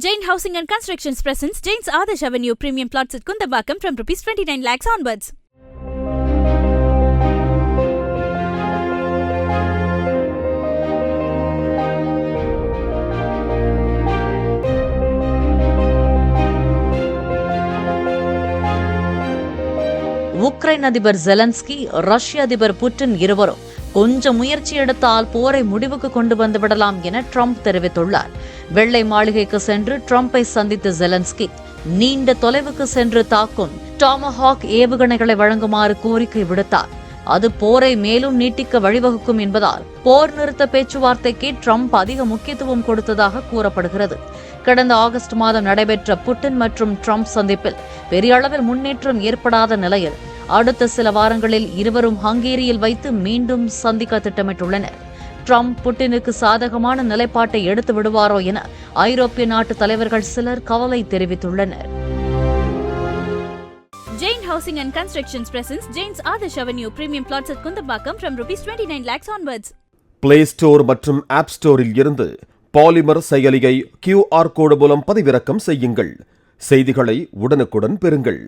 Jain housing and constructions presents Jain's Adarsh avenue premium flats at Kunthapakkam from rupees twenty nine lakhs onwards Ukraine அதிபர் Zelensky ரஷ்ய அதிபர் Putin இருவரும் கொஞ்சம் முயற்சி எடுத்தால் போரை முடிவுக்கு கொண்டு வந்துவிடலாம் என ட்ரம்ப் தெரிவித்துள்ளார் வெள்ளை மாளிகைக்கு சென்று ட்ரம்பை சந்தித்த ஜெலன்ஸ்கி நீண்ட தொலைவுக்கு சென்று தாக்கும் டாமஹாக் ஏவுகணைகளை வழங்குமாறு கோரிக்கை விடுத்தார். அது போரை மேலும் நீட்டிக்க வழிவகுக்கும் என்பதால் போர் நிறுத்த பேச்சுவார்த்தைக்கு ட்ரம்ப் அதிக முக்கியத்துவம் கொடுத்ததாக கூறப்படுகிறது. கடந்த ஆகஸ்ட் மாதம் நடைபெற்ற புட்டின் மற்றும் ட்ரம்ப் சந்திப்பில் பெரிய அளவில் முன்னேற்றம் ஏற்படாத நிலையில் அடுத்த சில வாரங்களில் இருவரும் ஹங்கேரியில் வைத்து மீண்டும் சந்திக்க திட்டமிட்டுள்ளனர். ட்ரம்ப் புட்டினுக்கு சாதகமான நிலைப்பாட்டை எடுத்து விடுவாரோ என ஐரோப்பிய நாட்டு தலைவர்கள் சிலர் கவலை தெரிவித்துள்ளனர். Jain Housing and Constructions presents Jain's Adarsh Avenue premium plots at Kundabakam from rupees 29 lakhs onwards. Play store மற்றும் ஆப் ஸ்டோரில் இருந்து பாலிமர் செயலியை கியூஆர் கோடு மூலம் பதிவிறக்கம் செய்யுங்கள். செய்திகளை உடனுக்குடன் பெறுங்கள்.